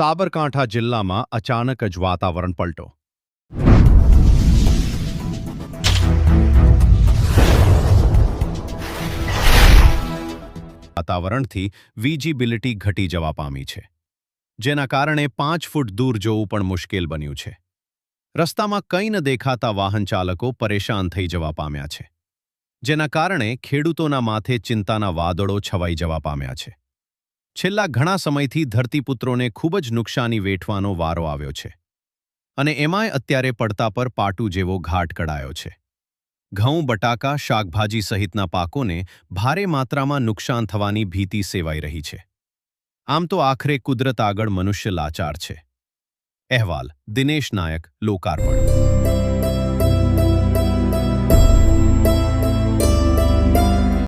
સાબરકાંઠા જિલ્લામાં અચાનક જ વાતાવરણ પલટો. વાતાવરણથી વિજીબિલિટી ઘટી જવા પામી છે, જેના કારણે પાંચ ફૂટ દૂર જોવું પણ મુશ્કેલ બન્યું છે. રસ્તામાં કંઈ ન દેખાતા વાહન ચાલકો પરેશાન થઈ જવા પામ્યા છે, જેના કારણે ખેડૂતોના માથે ચિંતાના વાદળો છવાઈ જવા પામ્યા છે. છેલ્લા ઘણા સમયથી ધરતીપુત્રોને ખૂબ જ નુકસાની વેઠવાનો વારો આવ્યો છે અને એમાંય અત્યારે પડતા પર પાટું જેવો ઘાટ કડાયો છે. ઘઉં, બટાકા, શાકભાજી સહિતના પાકોને ભારે માત્રામાં નુકસાન થવાની ભીતિ સેવાઈ રહી છે. આમ તો આખરે કુદરત આગળ મનુષ્ય લાચાર છે. અહેવાલ, દિનેશ નાયક, લોકાર્પણ.